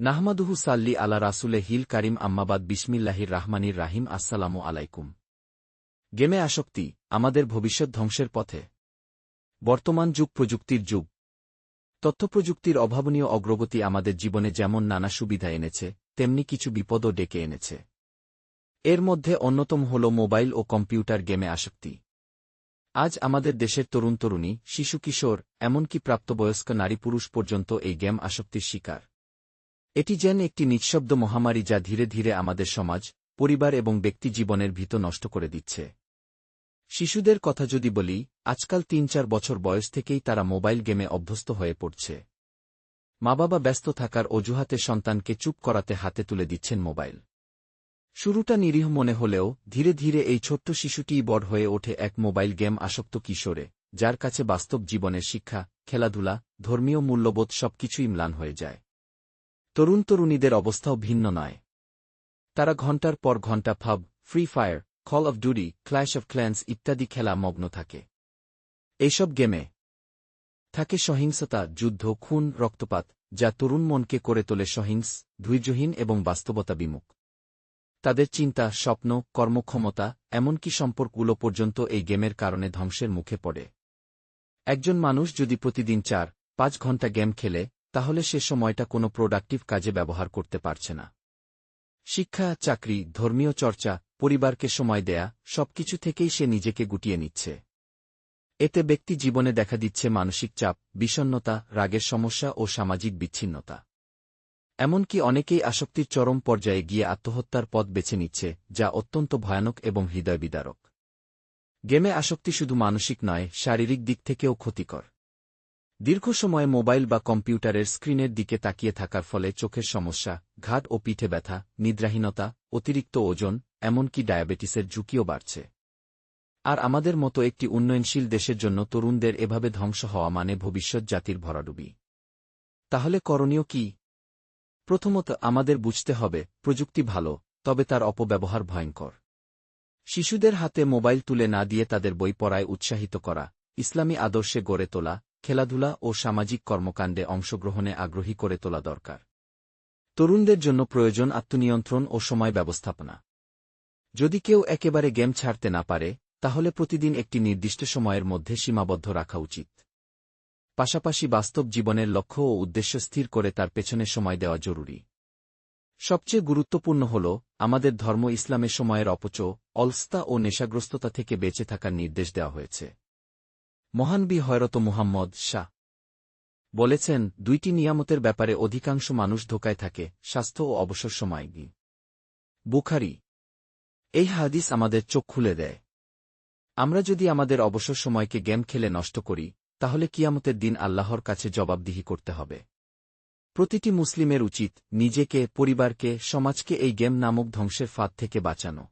নাহমাদুহু সাল্লি আলা রাসুলে হিল কারিম আম্মাবাদ বিসমিল্লাহির রাহমানির রাহিম, আসসালামু আলাইকুম। গেমে আসক্তি, আমাদের ভবিষ্যৎ ধ্বংসের পথে। বর্তমান যুগ প্রযুক্তির যুগ। তথ্যপ্রযুক্তির অভাবনীয় অগ্রগতি আমাদের জীবনে যেমন নানা সুবিধা এনেছে, তেমনি কিছু বিপদও ডেকে এনেছে। এর মধ্যে অন্যতম হল মোবাইল ও কম্পিউটার গেমে আসক্তি। আজ আমাদের দেশের তরুণ তরুণী শিশু কিশোর এমনকি প্রাপ্তবয়স্ক নারী পুরুষ পর্যন্ত এই গেম আসক্তির শিকার। এটি যেন একটি নিঃশব্দ মহামারী যা ধীরে ধীরে আমাদের সমাজ, পরিবার এবং ব্যক্তি জীবনের ভীত নষ্ট করে দিচ্ছে। শিশুদের কথা যদি বলি, আজকাল তিন চার বছর বয়স থেকেই তারা মোবাইল গেমে অভ্যস্ত হয়ে পড়ছে। মা বাবা ব্যস্ত থাকার অজুহাতে সন্তানকে চুপ করাতে হাতে তুলে দিচ্ছেন মোবাইল। শুরুটা নিরীহ মনে হলেও, ধীরে ধীরে এই ছোট্ট শিশুটিই বড় হয়ে ওঠে এক মোবাইল গেম আসক্ত কিশোরে, যার কাছে বাস্তব জীবনের শিক্ষা, খেলাধুলা, ধর্মীয় মূল্যবোধ সবকিছুই ম্লান হয়ে যায়। তরুণ তরুণীদের অবস্থাও ভিন্ন নয়। তারা ঘণ্টার পর ঘণ্টা ফাব free fire call of duty clash of clans ইত্যাদি খেলা মগ্ন থাকে। এইসব গেমে থাকে সহিংসতা, যুদ্ধ, খুন, রক্তপাত, যা তরুণ মনকে করে তোলে সহিংস, ধৈর্যহীন এবং বাস্তবতা বিমুখ তাদের চিন্তা, স্বপ্ন, কর্মক্ষমতা, এমনকি সম্পর্কগুলো পর্যন্ত এই গেমের কারণে ধ্বংসের মুখে পড়ে। একজন মানুষ যদি প্রতিদিন চার, পাঁচ ঘণ্টা গেম খেলে তাহলে সে সময়টা কোনো প্রোডাক্টিভ কাজে ব্যবহার করতে পারছে না। শিক্ষা, চাকরি, ধর্মীয় চর্চা, পরিবারকে সময় দেয়া, সবকিছু থেকেই সে নিজেকে গুটিয়ে নিচ্ছে। এতে ব্যক্তি জীবনে দেখা দিচ্ছে মানসিক চাপ বিষণ্নতা রাগের সমস্যা ও সামাজিক বিচ্ছিন্নতা। এমনকি অনেকেই আসক্তির চরম পর্যায়ে গিয়ে আত্মহত্যার পথ বেছে নিচ্ছে, যা অত্যন্ত ভয়ানক এবং হৃদয়বিদারক। গেমে আসক্তি শুধু মানসিক নয়, শারীরিক দিক থেকেও ক্ষতিকর। দীর্ঘ সময়ে মোবাইল বা কম্পিউটারের স্ক্রিনের দিকে তাকিয়ে থাকার ফলে চোখের সমস্যা, ঘাট ও পিঠে ব্যথা, নিদ্রাহীনতা, অতিরিক্ত ওজন, এমনকি ডায়াবেটিসের ঝুঁকিও বাড়ছে। আর আমাদের মতো একটি উন্নয়নশীল দেশের জন্য তরুণদের এভাবে ধ্বংস হওয়া মানে ভবিষ্যৎ জাতির ভরাডুবি। তাহলে করণীয় কি? প্রথমত আমাদের বুঝতে হবে, প্রযুক্তি ভালো, তবে তার অপব্যবহার ভয়ঙ্কর। শিশুদের হাতে মোবাইল তুলে না দিয়ে তাদের বই পড়ায় উৎসাহিত করা, ইসলামী আদর্শে গড়ে তোলা খেলাধুলা ও সামাজিক কর্মকাণ্ডে অংশগ্রহণে আগ্রহী করে তোলা দরকার। তরুণদের জন্য প্রয়োজন আত্মনিয়ন্ত্রণ ও সময় ব্যবস্থাপনা। যদি কেউ একেবারে গেম ছাড়তে না পারে, তাহলে প্রতিদিন একটি নির্দিষ্ট সময়ের মধ্যে সীমাবদ্ধ রাখা উচিত। পাশাপাশি বাস্তব জীবনের লক্ষ্য ও উদ্দেশ্য স্থির করে তার পেছনে সময় দেওয়া জরুরি। সবচেয়ে গুরুত্বপূর্ণ হল, আমাদের ধর্ম ইসলামের সময়ের অপচ অলস্তা ও নেশাগ্রস্ততা থেকে বেঁচে থাকার নির্দেশ দেওয়া হয়েছে। মহানবী হয়রত মুহাম্মদ শাহ। বলেছেন, দুইটি নিয়ামতের ব্যাপারে অধিকাংশ মানুষ ধোকায় থাকে, স্বাস্থ্য ও অবসর সময় বুখারি। এই হাদিস আমাদের চোখ খুলে দেয়। আমরা যদি আমাদের অবসর সময়কে গেম খেলে নষ্ট করি, তাহলে কিয়ামতের দিন আল্লাহর কাছে জবাবদিহি করতে হবে। প্রতিটি মুসলিমের উচিত নিজেকে, পরিবারকে, সমাজকে এই গেম নামক ধ্বংসের ফাঁদ থেকে বাঁচানো।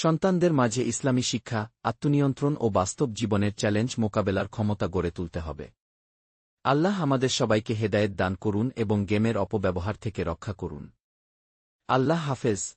সন্তানদের মাঝে ইসলামী শিক্ষা, আত্মনিয়ন্ত্রণ ও বাস্তব জীবনের চ্যালেঞ্জ মোকাবেলার ক্ষমতা গড়ে তুলতে হবে। আল্লাহ আমাদের সবাইকে হেদায়েত দান করুন এবং গেমের অপব্যবহার থেকে রক্ষা করুন। আল্লাহ হাফেজ।